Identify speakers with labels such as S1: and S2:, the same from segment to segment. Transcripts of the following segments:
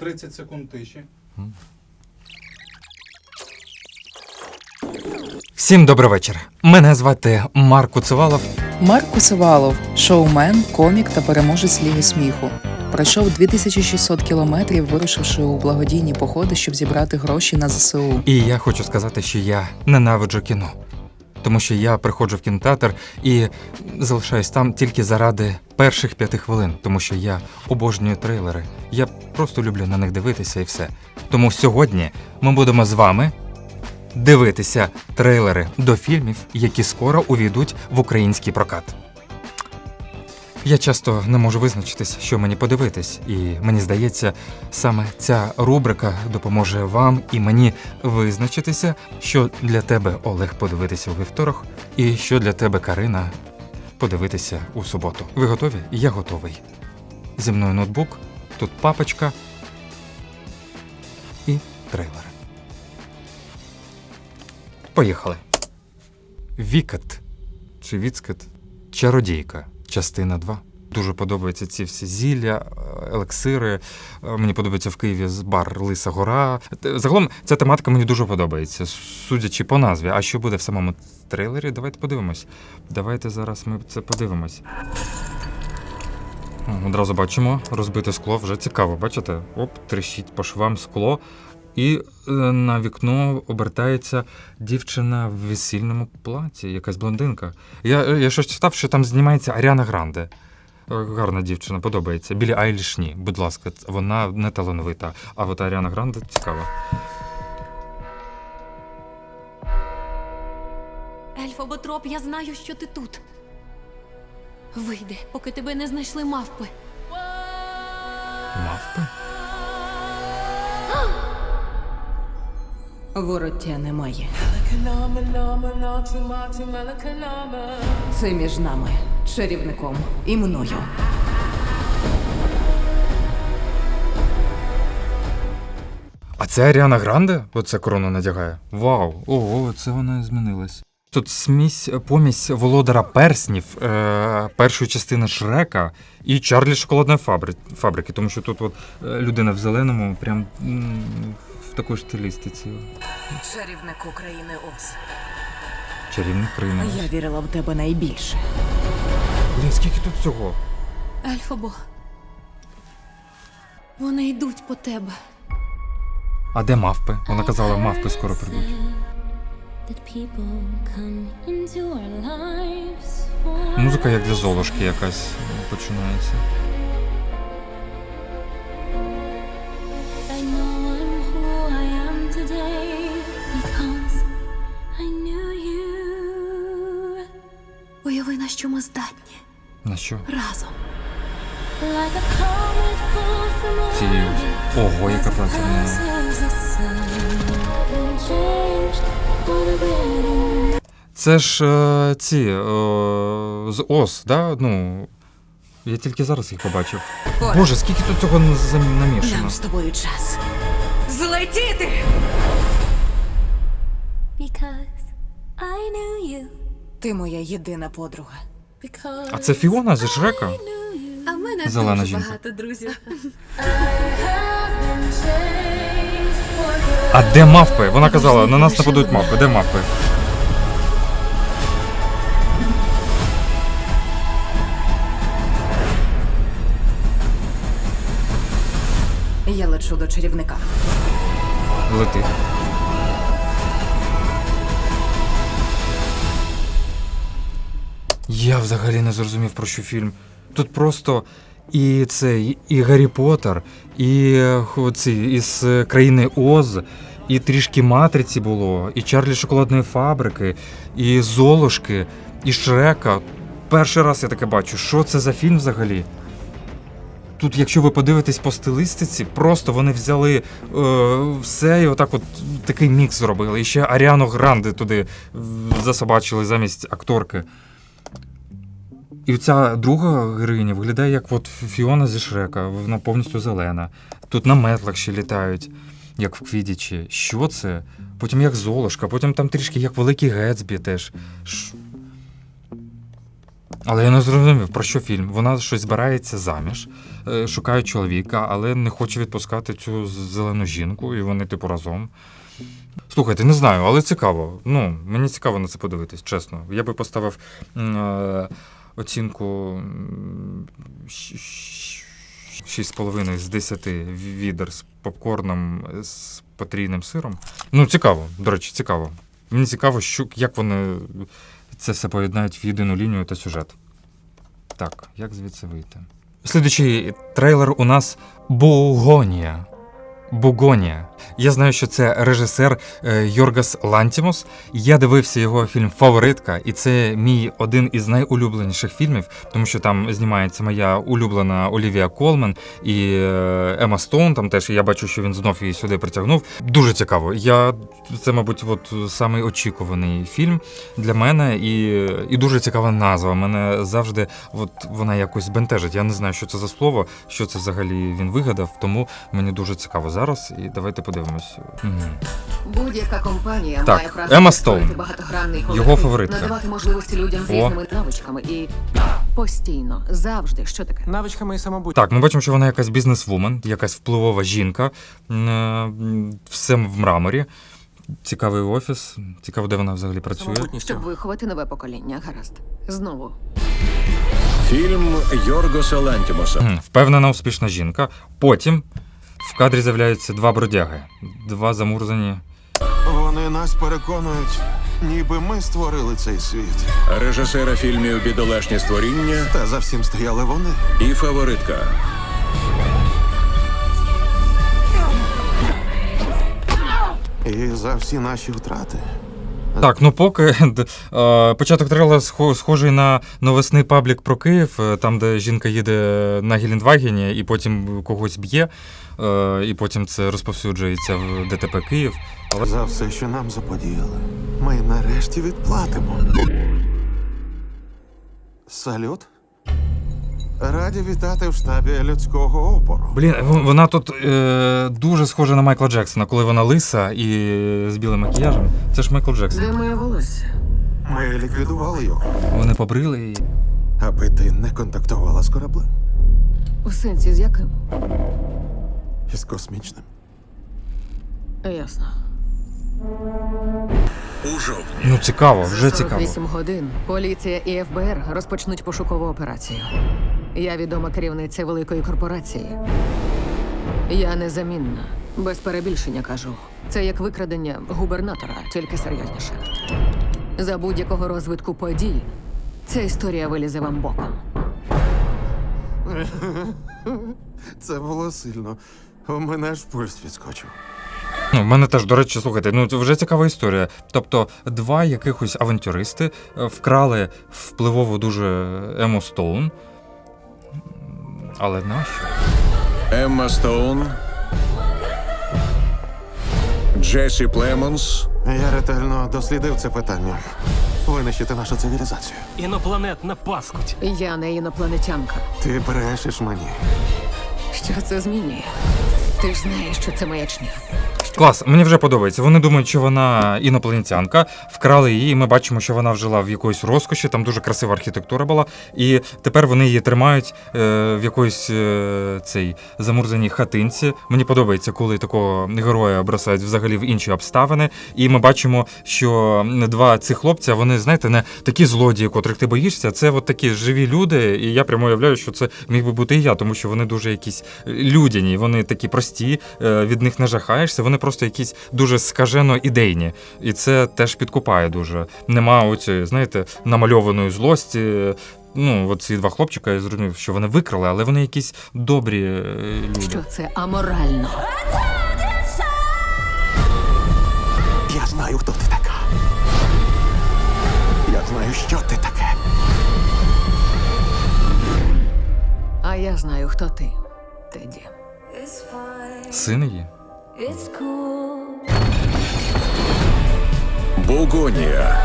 S1: 30 секунд тиші.
S2: Всім добрий вечір. Мене звати Марк Куцевалов.
S3: Марк Кусивалов, шоумен, комік та переможець Ліги сміху. Пройшов 2600 кілометрів, вирушивши у благодійні походи, щоб зібрати гроші на ЗСУ.
S2: І я хочу сказати, що я ненавиджу кіно. Тому що я приходжу в кінотеатр і залишаюсь там тільки заради перших п'яти хвилин, тому що я обожнюю трейлери. Я просто люблю на них дивитися і все. Тому сьогодні ми будемо з вами дивитися трейлери до фільмів, які скоро увійдуть в український прокат. Я часто не можу визначитись, що мені подивитись, і мені здається, саме ця рубрика допоможе вам і мені визначитися, що для тебе Олег подивитися у вівторок, і що для тебе Карина подивитися у суботу. Ви готові? Я готовий. Зі мною ноутбук, тут папочка і трейлер. Поїхали. Вікат чи Віцкет Чародійка, частина 2. Дуже подобаються ці всі зілля, е, елексири. Е, Мені подобається в Києві бар Лиса Гора. Загалом ця тематика мені дуже подобається, судячи по назві. А що буде в самому трейлері? Давайте подивимось. Давайте зараз ми це подивимось. Одразу бачимо розбите скло, вже цікаво, бачите? Оп, тріщить по швам скло. І е, на вікно обертається дівчина в весільному платі, якась блондинка. Я, я щось читав, що там знімається Аріана Гранде. Е, Гарна дівчина, подобається. Білі Айліш ні, будь ласка, вона не талановита. А от Аріана Гранде цікава.
S4: Ельфоботроп, я знаю, що ти тут. Вийди, поки тебе не знайшли мавпи.
S2: Мавпи?
S5: Вороття немає. Це між нами, чарівником і мною.
S2: А це Аріана Гранде? Оце корону надягає. Вау! Ого, це вона змінилась. Тут смісь, помість володара перснів, е, першої частини Шрека і Чарлі шоколадної фабри, фабрики, тому що тут от е, людина в зеленому, прям в такій стилістиці.
S5: Чарівник України Оз.
S2: Чарівник країни.
S5: Я вірила в тебе найбільше.
S2: Блін, скільки тут всього?
S4: Ельфобо. Вони йдуть по тебе.
S2: А де мавпи? Вона казала, мавпи скоро прийдуть. Музика як для золушки якась починається.
S4: На що ми здатні
S2: На що?
S4: разом.
S2: Ці... Ого, яка
S6: the better.
S2: Це ж е, ці е, з ОС, да? Ну. Я тільки зараз їх побачив.
S5: Пора.
S2: Боже, скільки тут цього намішано.
S5: Нам з тобою час. Злетіти!
S6: Because I knew you.
S5: Ти моя єдина подруга.
S2: А це Фіона зі Шрека?
S4: А в мене
S2: Зелена
S4: дуже
S2: жінка.
S4: багато друзів.
S2: А де мавпи? Вона казала, на нас нападуть мавпи. Де мавпи?
S5: Я лечу до чарівника.
S2: Лети. Я взагалі не зрозумів про що фільм. Тут просто і цей, і Гаррі Поттер, і е, ці, із е, країни Оз, і трішки матриці було, і Чарлі шоколадної фабрики, і Золушки, і Шрека. Перший раз я таке бачу. Що це за фільм взагалі? Тут, якщо ви подивитесь по стилистиці, просто вони взяли е, все і отак от такий мікс зробили. І ще Аріану Гранде туди засобачили замість акторки. І ця друга героїня виглядає як от Фіона зі Шрека, вона повністю зелена. Тут на метлах ще літають, як в Квідічі. Що це? Потім як Золушка, потім там трішки як Великий Гетсбі теж. Ш- Але я не зрозумів, про що фільм. Вона щось збирається заміж, е, шукає чоловіка, але не хоче відпускати цю зелену жінку, і вони, типу, разом. Слухайте, не знаю, але цікаво. Ну, мені цікаво на це подивитись, чесно. Я би поставив е, оцінку м, щ- щ- 6,5 з 10 відер з попкорном з потрійним сиром. Ну, цікаво, до речі, цікаво. Мені цікаво, що, як вони це все поєднають в єдину лінію та сюжет. Так, як звідси вийти? Слідуючий трейлер у нас Бугонія. Бугонія. Я знаю, що це режисер е, Йоргас Лантімос. Я дивився його фільм Фаворитка, і це мій один із найулюбленіших фільмів, тому що там знімається моя улюблена Олівія Колман і е, Ема Стоун. Там теж я бачу, що він знов її сюди притягнув. Дуже цікаво. Я це, мабуть, от самий очікуваний фільм для мене, і, і дуже цікава назва. Мене завжди от вона якось бентежить. Я не знаю, що це за слово, що це взагалі він вигадав, тому мені дуже цікаво зараз. І давайте подивимось. Мгм.
S1: Будь-яка компанія
S2: Так,
S1: має право
S2: Емма Стоун.
S1: багатогранний
S2: Його фаворитка.
S1: надавати можливості людям з
S2: О.
S1: різними навичками і постійно, завжди. Що таке?
S7: навичками і самобут.
S2: Так, ми бачимо, що вона якась бізнесвумен, якась впливова жінка, е, все в мраморі. Цікавий офіс. Цікаво, де вона взагалі працює.
S1: Щоб виховати нове покоління, гаразд. Знову.
S8: Фільм Йоргоса Лантімоса.
S2: Впевнена, успішна жінка. Потім в кадрі з'являються два бродяги, два замурзані.
S9: Вони нас переконують, ніби ми створили цей світ.
S8: Режисера фільмів Бідолашні створіння
S9: Та за всім стояли вони.
S8: і фаворитка.
S9: І за всі наші втрати.
S2: Так, ну поки початок трейлера схожий на новесний паблік про Київ, е, там, де жінка їде на Гелендвагені і потім когось б'є, е, і потім це розповсюджується в ДТП Київ. Але
S9: За все, що нам заподіяли. Ми нарешті відплатимо. Салют. Раді вітати в штабі людського опору.
S2: Блін, вона тут е, дуже схожа на Майкла Джексона, коли вона лиса і з білим макіяжем. Це ж Майкл Джексон.
S1: Де моє волосся?
S9: Ми ліквідували його,
S2: Вони побрили і.
S9: аби ти не контактувала з кораблем
S1: У сенсі з яким?
S9: із космічним.
S1: Ясно.
S8: У жовтні.
S2: Ну цікаво, вже цікаво.
S1: 48 годин поліція і ФБР розпочнуть пошукову операцію. Я відома керівниця великої корпорації. Я незамінна. Без перебільшення кажу. Це як викрадення губернатора, тільки серйозніше. За будь-якого розвитку подій ця історія вилізе вам боком.
S9: Це було сильно. У мене аж пульс відскочив.
S2: Ну, в мене теж, до речі, слухайте, ну це вже цікава історія. Тобто, два якихось авантюристи е, вкрали впливову дуже Ему Стоун. Але нащо?
S8: Емма Стоун. Джесі Племонс.
S9: Я ретельно дослідив це питання. Винищити нашу цивілізацію.
S7: Інопланетна паскуть.
S1: Я не інопланетянка.
S9: Ти брешеш мені.
S1: Що це змінює? Ти ж знаєш, що це маячня.
S2: Клас, мені вже подобається. Вони думають, що вона інопланетянка, вкрали її. і Ми бачимо, що вона вжила в якоїсь розкоші, там дуже красива архітектура була. І тепер вони її тримають е, в якоїсь е, цей замурзаній хатинці. Мені подобається, коли такого героя бросають взагалі в інші обставини. І ми бачимо, що два цих хлопця, вони, знаєте, не такі злодії, котрих ти боїшся. Це от такі живі люди. І я прямо уявляю, що це міг би бути і я, тому що вони дуже якісь людяні, вони такі прості, е, від них не жахаєшся. Вони просто якісь дуже скажено ідейні. І це теж підкупає дуже. Нема оцієї, знаєте, намальованої злості. Ну, от ці два хлопчика, я зрозумів, що вони викрали, але вони якісь добрі е, люди.
S1: Що це аморально?
S9: Я знаю, хто ти така. Я знаю, що ти таке.
S1: А я знаю, хто ти, Теді.
S2: Син її.
S8: Бугонія.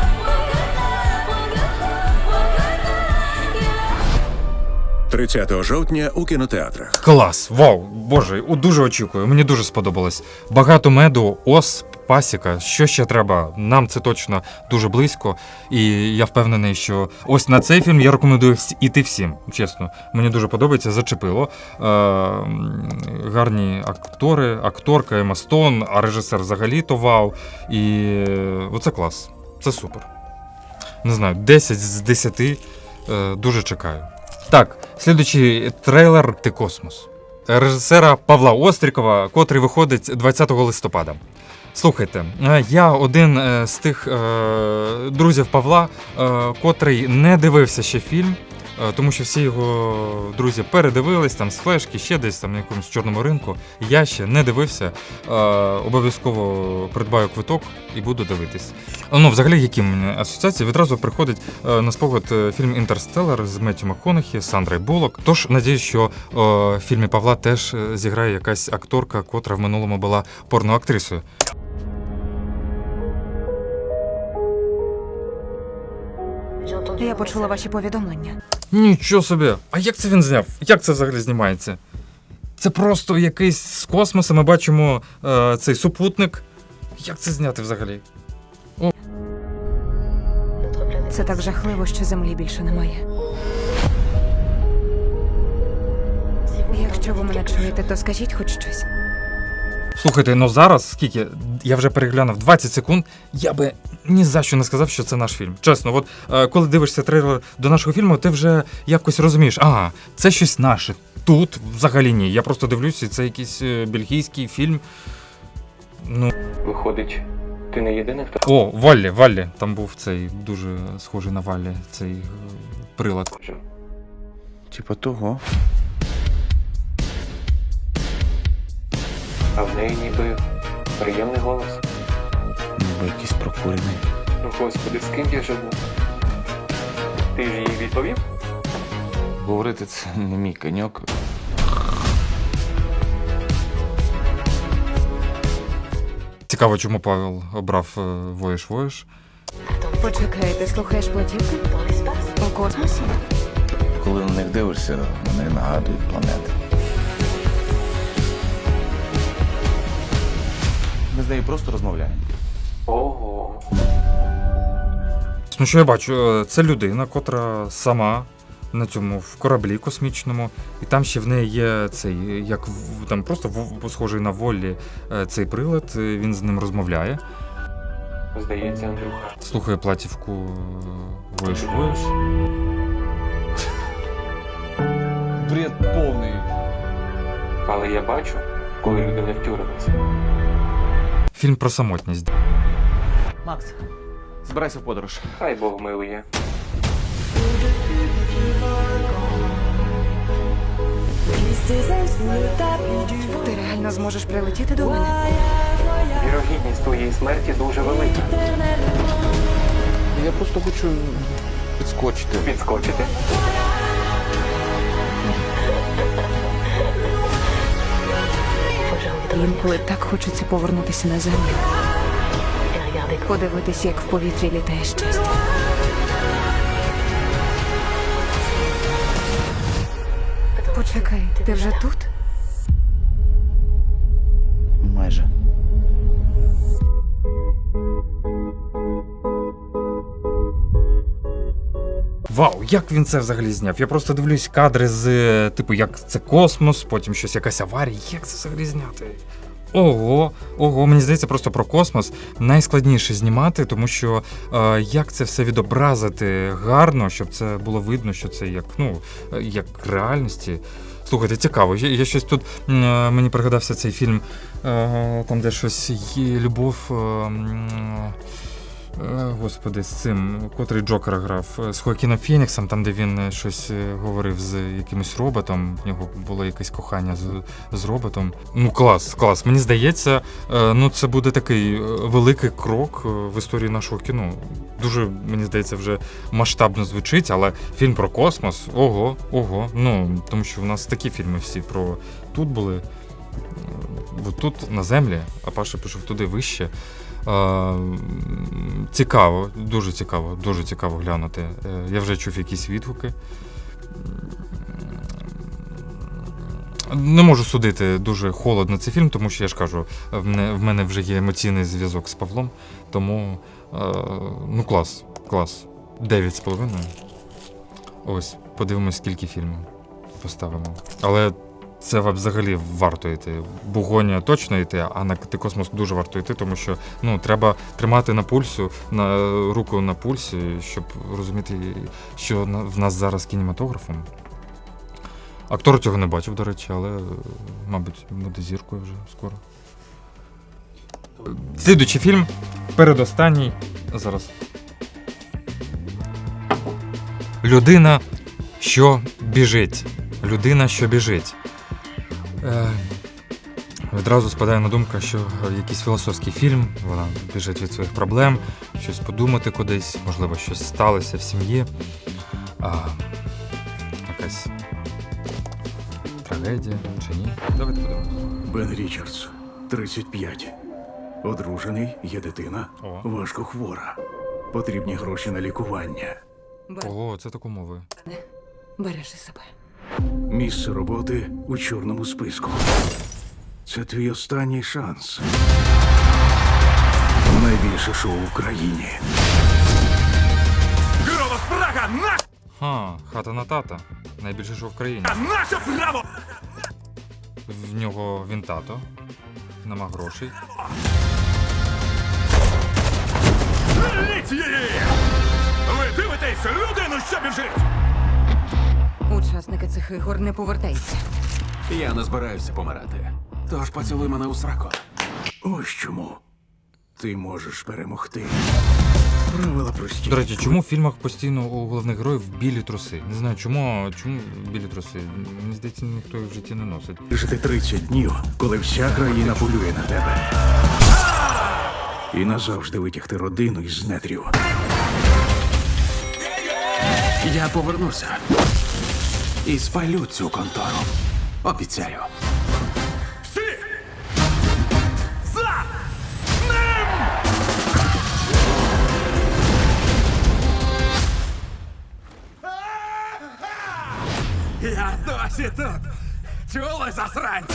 S8: – 30 жовтня у кінотеатрах.
S2: Клас! Вау! Боже, дуже очікую. Мені дуже сподобалось. Багато меду, осп, пасіка. Що ще треба? Нам це точно дуже близько. І я впевнений, що ось на цей фільм я рекомендую іти всім. Чесно, мені дуже подобається, зачепило. Е, гарні актори, акторка Ема Стон, а режисер взагалі то вау. І е, оце клас. Це супер. Не знаю, 10 з 10. Е, дуже чекаю. Так, слідуючий трейлер Ти космос. Режисера Павла Острікова, котрий виходить 20 листопада. Слухайте, е, я один е, з тих е, друзів Павла, котрий не дивився ще фільм, тому що всі його друзі передивились там з флешки, ще десь там на якомусь чорному ринку. Я ще не дивився. Обов'язково придбаю квиток і буду дивитись. Ну, взагалі, які в мене асоціації? Відразу приходить на спогад фільм Інтерстеллар з Меттю МакКонахі, Сандрою Буллок. Тож надіюсь, що в фільмі Павла теж зіграє якась акторка, котра в минулому була порноактрисою.
S5: Я почула ваші повідомлення.
S2: Нічого собі! А як це він зняв? Як це взагалі знімається? Це просто якийсь з космосу. Ми бачимо е, цей супутник. Як це зняти взагалі?
S5: Це так жахливо, що землі більше немає. Якщо ви мене чуєте, то скажіть хоч щось.
S2: Слухайте, ну зараз скільки? Я вже переглянув 20 секунд. Я би ні за що не сказав, що це наш фільм. Чесно, от е, коли дивишся трейлер до нашого фільму, ти вже якось розумієш, ага, це щось наше. Тут взагалі ні. Я просто дивлюся, це якийсь е, бельгійський фільм. Ну,
S7: Виходить, ти не єдиний, хто
S2: о, Валлі, Валлі. Там був цей дуже схожий на Валлі, цей е, прилад.
S9: Типа того.
S7: А в неї ніби приємний голос.
S9: Ніби якийсь прокурений.
S7: Ну, господи, з ким я живу? Ти ж їй відповів?
S9: Говорити це не мій коньок.
S2: Цікаво, чому Павел обрав е, Воєш Воєш.
S5: Почекай, ти слухаєш платівки? У космосі?
S9: Коли на них дивишся, вони нагадують планети. З нею просто розмовляємо.
S7: Ого.
S2: Ну, що я бачу, Е, це людина, котра сама на цьому в кораблі космічному, і там ще в неї є цей, як там просто схожий на волі е, цей прилад, е, він з ним розмовляє,
S7: Здається, Андрюха.
S2: слухає платівку Воєш Воєш.
S9: Бред повний.
S7: Але я бачу, коли людина втюрилася.
S2: Фільм про самотність.
S9: Макс, збирайся в подорож.
S7: Хай Бог милує.
S5: Ти реально зможеш прилетіти до мене?
S7: Вірогідність твоєї смерті дуже велика.
S9: Я просто хочу підскочити.
S7: Підскочити.
S5: Інколи так хочеться повернутися на землю. Подивитися, як в повітрі літає щастя. Почекай, ти вже тут?
S2: Як він це взагалі зняв? Я просто дивлюсь кадри з типу, як це космос, потім щось якась аварія. Як це взагалі зняти? Ого, ого, мені здається, просто про космос найскладніше знімати, тому що е, як це все відобразити гарно, щоб це було видно, що це як, ну, як реальності. Слухайте, цікаво. Я, я щось тут е, мені пригадався цей фільм, е, там, де щось є любов. Е, Господи, з цим, котрий Джокера грав, е, з Хоакіном Фініксом, там, де він е, щось е, говорив з якимось роботом, в нього було якесь кохання з, з роботом. Ну, клас, клас. Мені здається, е, ну це буде такий е, великий крок е, в історії нашого кіно. Дуже, мені здається, вже масштабно звучить, але фільм про космос, ого, ого. Ну, тому що в нас такі фільми всі про тут були. е, От тут на землі, а Паша пішов туди вище. Цікаво, дуже цікаво, дуже цікаво глянути. Е, Я вже чув якісь відгуки. Не можу судити дуже холодно цей фільм, тому що я ж кажу, в мене, вже є емоційний зв'язок з Павлом. Тому е, ну клас, клас. Дев'ять з половиною. Ось, подивимось, скільки фільмів поставимо. Але це взагалі варто йти. Бугоня точно йти, а на антикосмос дуже варто йти, тому що ну, треба тримати на пульсу, на руку на пульсі, щоб розуміти, що в нас зараз кінематографом. Актор цього не бачив, до речі, але, мабуть, буде зіркою вже скоро. Слідуючий фільм, передостанній. Зараз. Людина, що біжить. Людина, що біжить. Е, відразу спадає на думку, що якийсь філософський фільм, вона біжить від своїх проблем, щось подумати кудись, можливо, щось сталося в сім'ї. А, якась трагедія чи ні? Давайте подивимось.
S10: Бен Річардс, 35. Одружений, є дитина,
S2: О.
S10: важко хвора. Потрібні гроші на лікування.
S2: Ого, це таку мовою.
S5: Бережи себе.
S10: Місце роботи у чорному списку. Це твій останній шанс. Найбільше шоу в країні.
S2: Ха, хата на тата. Найбільше шоу в країні.
S10: Наше право!
S2: В нього він тато. Нема грошей.
S10: Її! Ви дивитесь людину, що біжить!
S5: Учасники цих ігор не повертаються.
S9: Я не збираюся помирати. Тож поцілуй мене у сраку.
S10: Ось чому. Ти можеш перемогти. Правила прості.
S2: До речі, чому в фільмах постійно у головних героїв білі труси? Не знаю, чому, чому білі труси. Мені здається, ніхто їх в житті не носить.
S10: Жити 30 днів, коли вся країна полює на тебе. І назавжди витягти родину із нетрів.
S9: Я повернуся. І спалю цю контору. Обіцяю. Я досі тут. Чули засранці?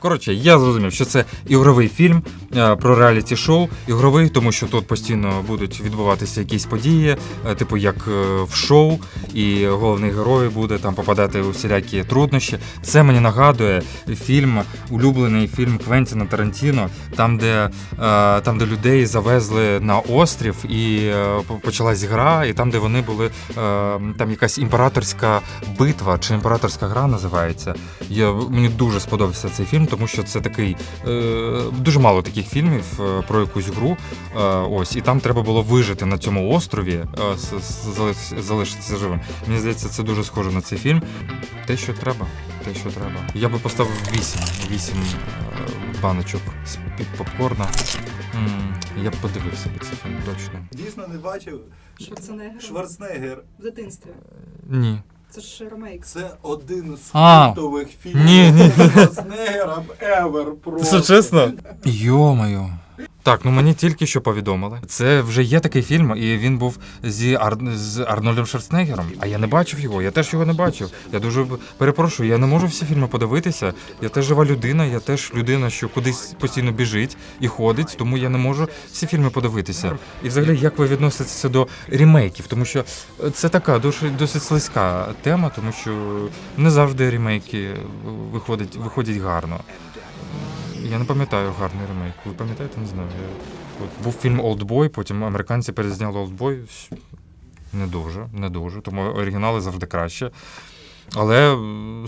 S2: Коротше, я зрозумів, що це ігровий фільм е, про реаліті шоу. Ігровий, тому що тут постійно будуть відбуватися якісь події, е, типу як е, в шоу, і головний герой буде там попадати у всілякі труднощі. Це мені нагадує фільм, улюблений фільм Квентіна Тарантіно, там, де, е, там, де людей завезли на острів, і е, почалась гра, і там, де вони були, е, там якась імператорська битва чи імператорська гра називається. Я, мені дуже сподобався цей фільм, тому що це такий е, дуже мало таких фільмів е, про якусь гру. Е, ось, і там треба було вижити на цьому острові, е, залишитися живим. Мені здається, це дуже схоже на цей фільм. Те, що треба, те, що треба. Я би поставив 8, 8 е, баночок з під попкорна. Я б подивився би цей фільм точно.
S11: Дійсно не бачив
S12: Шварценеггер
S11: Шварценеггер.
S12: в дитинстві.
S2: Ні.
S12: Це ж ремейк.
S11: Це один з
S2: А.
S11: культових фільмів
S2: Ні, ні.
S11: Шварценеггера ever просто.
S2: Це чесно? Йо-моє. Так, ну мені тільки що повідомили. Це вже є такий фільм, і він був зі Ар... з Арнольдом Шварценеггером. А я не бачив його, я теж його не бачив. Я дуже перепрошую, я не можу всі фільми подивитися. Я теж жива людина, я теж людина, що кудись постійно біжить і ходить, тому я не можу всі фільми подивитися. І взагалі, як ви відноситеся до ремейків? Тому що е, це така досить, досить слизька тема, тому що не завжди ремейки виходять, виходять гарно. Я не пам'ятаю гарний ремейк. Ви пам'ятаєте? Не знаю. Я... От був фільм Олдбой, потім американці перезняли Олдбой. Не дуже, не дуже, тому оригінали завжди краще. Але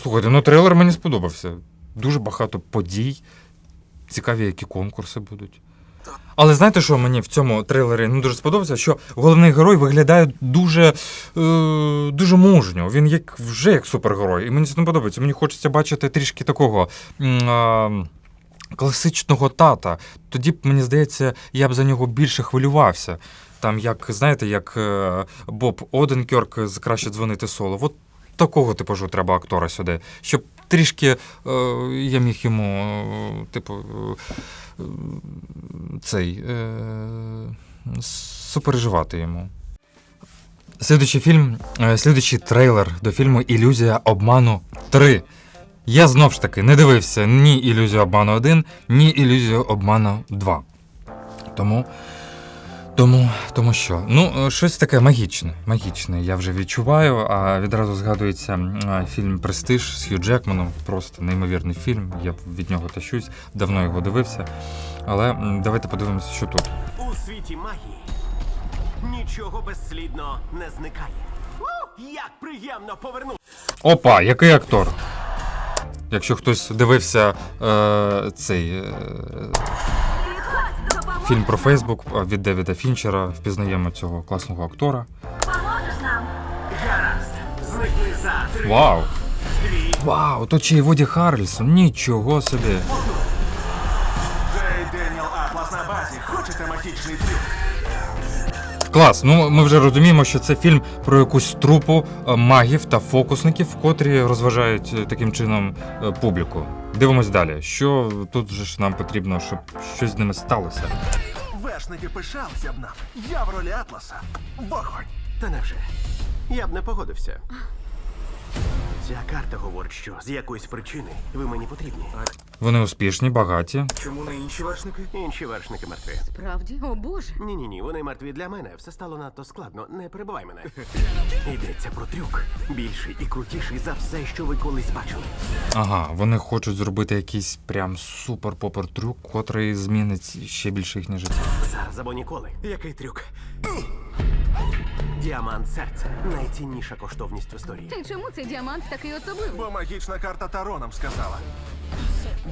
S2: слухайте, ну трейлер мені сподобався. Дуже багато подій. Цікаві, які конкурси будуть. Але знаєте, що мені в цьому трейлері ну, дуже сподобався? Що головний герой виглядає дуже, е, дуже мужньо. Він як вже як супергерой. І мені це не подобається. Мені хочеться бачити трішки такого. а, класичного тата. Тоді б, мені здається, я б за нього більше хвилювався. Там, як, знаєте, як е, Боб Оденкерк з краще дзвонити соло. От такого типажу треба актора сюди. Щоб трішки е, я міг йому, е, типу, е, цей е, супереживати йому. Слідуючий фільм, е, слідуючий трейлер до фільму Ілюзія обману 3. Я знов ж таки не дивився ні ілюзію обману 1, ні ілюзію обману 2. Тому. Тому, тому що, ну, е, щось таке магічне. Магічне, я вже відчуваю, а відразу згадується фільм Престиж з Хью Джекманом. Просто неймовірний фільм. Я від нього тащусь, давно його дивився. Але давайте подивимося, що тут.
S13: У світі магії нічого безслідно не зникає. Як приємно повернути.
S2: Опа, який актор? Якщо хтось дивився е, цей е, фільм про Фейсбук е, від Девіда Фінчера, впізнаємо цього класного актора. Вау! Вау, то чи Воді Харрельсон? Нічого собі. Клас. Ну ми вже розуміємо, що це фільм про якусь трупу е, магів та фокусників, котрі розважають е, таким чином е, публіку. Дивимось далі. Що тут же ж нам потрібно, щоб щось з ними сталося?
S9: Вершники пишалися б нам. Я в ролі Атласа. Вогонь.
S13: Та невже? Я б не погодився. Ця карта говорить, що з якоїсь причини ви мені потрібні.
S2: Вони успішні, багаті.
S9: Чому не інші вершники?
S13: Інші вершники мертві.
S5: Справді? О боже.
S13: Ні, ні, ні, вони мертві для мене. Все стало надто складно. Не перебивай мене. Йдеться про трюк. Більший і крутіший за все, що ви колись бачили.
S2: Ага, вони хочуть зробити якийсь прям супер-попер трюк, котрий змінить ще більше їхнє життя.
S13: Зараз або ніколи. Який трюк? Діамант серця найцінніша коштовність в історії.
S5: І чому цей діамант такий особливий?
S9: Бо магічна карта Таро нам сказала.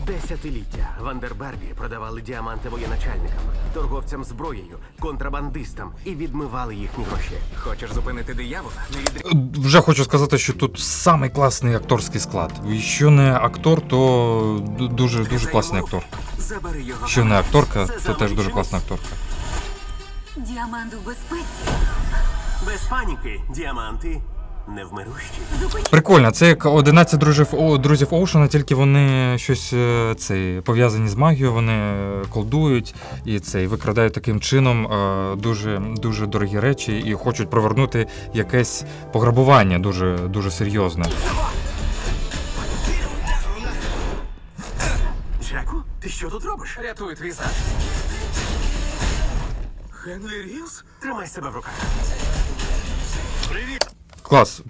S13: Десятиліття Вандербергі продавали діаманти воєначальникам, торговцям зброєю, контрабандистам і відмивали їхні гроші.
S9: Хочеш зупинити диявола? Не від...
S2: Е, Вже хочу сказати, що тут самий класний акторський склад. Якщо не актор, то дуже дуже класний актор.
S9: Забери його.
S2: Якщо не акторка, то теж дуже класна акторка.
S6: Діамант у безпеці.
S13: Без паніки, діаманти невмирущі.
S2: Прикольно, це як 11 друзів, О- друзів Оушена, тільки вони щось е, цей, пов'язані з магією, вони е, колдують і цей, викрадають таким чином е, дуже, дуже дорогі речі і хочуть провернути якесь пограбування дуже, дуже серйозне.
S13: Джеку, ти що тут робиш?
S9: Рятуй твій зад. Генрі Рілс?
S13: Тримай себе в руках.
S2: Клас.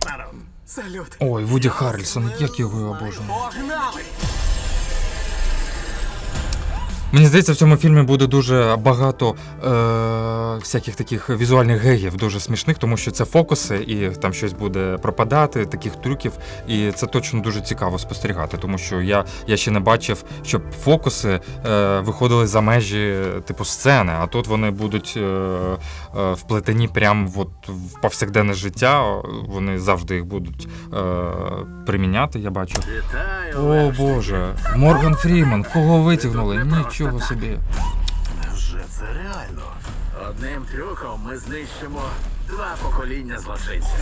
S9: Салют.
S2: Ой, Вуді Харрельсон, як я його обожнюю.
S9: Погнали!
S2: Мені здається, в цьому фільмі буде дуже багато е, всяких таких візуальних геїв, дуже смішних, тому що це фокуси, і там щось буде пропадати, таких трюків. І це точно дуже цікаво спостерігати, тому що я, я ще не бачив, щоб фокуси е, виходили за межі типу сцени, а тут вони будуть е, е, вплетені прямо от в повсякденне життя. Вони завжди їх будуть е, приміняти, я бачу.
S10: Вітаю,
S2: О Боже, Морган Фріман, кого витягнули? Нічого собі.
S10: Вже це реально. Одним трюком ми знищимо два покоління злочинців.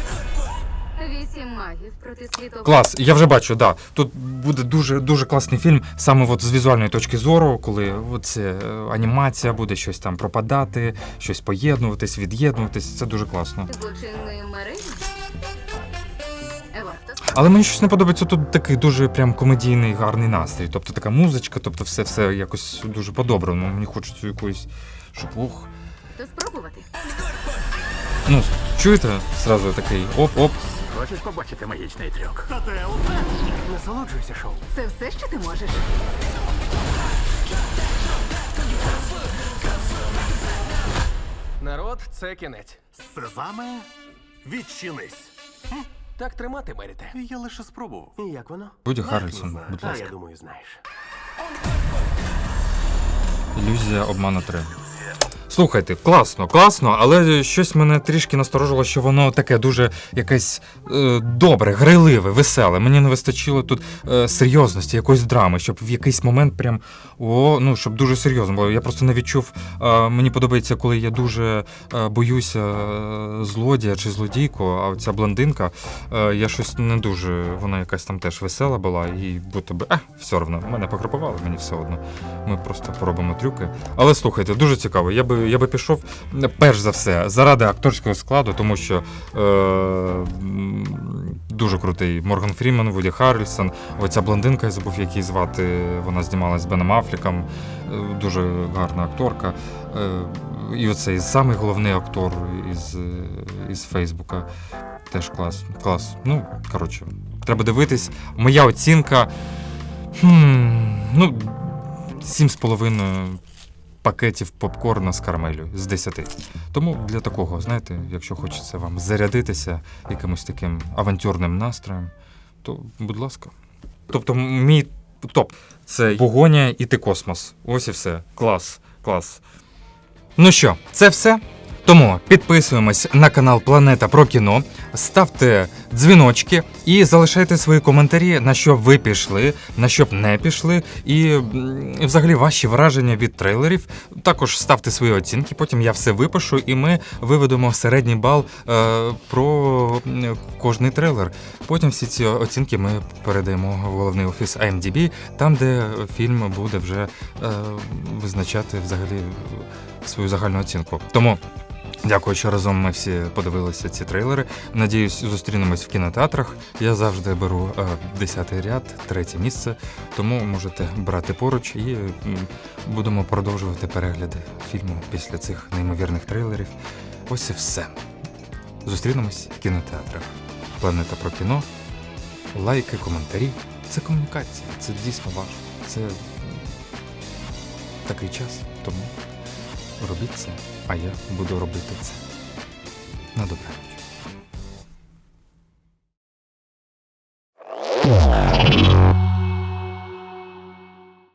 S5: Вісім магів проти світового.
S2: Клас, я вже бачу, да. Тут буде дуже дуже класний фільм, саме от з візуальної точки зору, коли це е, анімація буде щось там пропадати, щось поєднуватись, від'єднуватись. Це дуже класно.
S5: Злочинної мережі.
S2: Але мені щось не подобається тут такий дуже прям комедійний гарний настрій. Тобто така музичка, тобто все все якось дуже по-доброму. Мені хочеться якоїсь, щоб ух.
S5: то спробувати.
S2: Ну, чуєте? Зразу такий оп-оп.
S10: Хочеш побачити магічний трюк?
S13: Насолоджуйся шоу.
S5: Це все, що ти можеш.
S13: Народ, це кінець. Сезаме, відчинись. Так тримати мерите.
S9: Я лише спробував.
S13: І як воно?
S2: Будь Харрельсон, будь
S13: А я думаю, знаєш.
S2: Ілюзія обману 3. Слухайте, класно, класно, але щось мене трішки насторожило, що воно таке дуже якесь е, добре, грайливе, веселе. Мені не вистачило тут е, серйозності, якоїсь драми, щоб в якийсь момент прям о, ну щоб дуже серйозно було. Я просто не відчув. Е, мені подобається, коли я дуже е, боюся е, злодія чи злодійку, а ця блондинка, е, я щось не дуже. Вона якась там теж весела була, і будто би, е, все одно, мене пограбували, мені все одно. Ми просто поробимо трюки. Але слухайте, дуже цікаво. Я би я би пішов перш за все заради акторського складу, тому що е, дуже крутий Морган Фріман, Вуді Харрельсон, оця блондинка, я забув, як її звати. Вона знімалась з Беном Афріком, е, дуже гарна акторка. Е, і оцей самий головний актор із, із Фейсбука. Теж клас. Клас. Ну, коротше, треба дивитись. Моя оцінка. Хм, ну, сім з половиною пакетів попкорна з карамелю з 10. Тому для такого, знаєте, якщо хочеться вам зарядитися якимось таким авантюрним настроєм, то будь ласка. Тобто, мій топ це погоня і ти космос. Ось і все. Клас, клас. Ну що, це все? Тому підписуємось на канал Планета про кіно, ставте дзвіночки і залишайте свої коментарі, на що ви пішли, на що б не пішли, і взагалі ваші враження від трейлерів. Також ставте свої оцінки, потім я все випишу, і ми виведемо середній бал е, про кожний трейлер. Потім всі ці оцінки ми передаємо в головний офіс IMDb, там, де фільм буде вже е, визначати взагалі свою загальну оцінку. Тому. Дякую, що разом ми всі подивилися ці трейлери. Надіюсь, зустрінемось в кінотеатрах. Я завжди беру е, 10-й ряд, третє місце, тому можете брати поруч і будемо продовжувати перегляди фільму після цих неймовірних трейлерів. Ось і все. Зустрінемось в кінотеатрах. Планета про кіно. Лайки, коментарі. Це комунікація, це дійсно важливо. Це такий час, тому робіть це, а я буду робити це. На добраніч.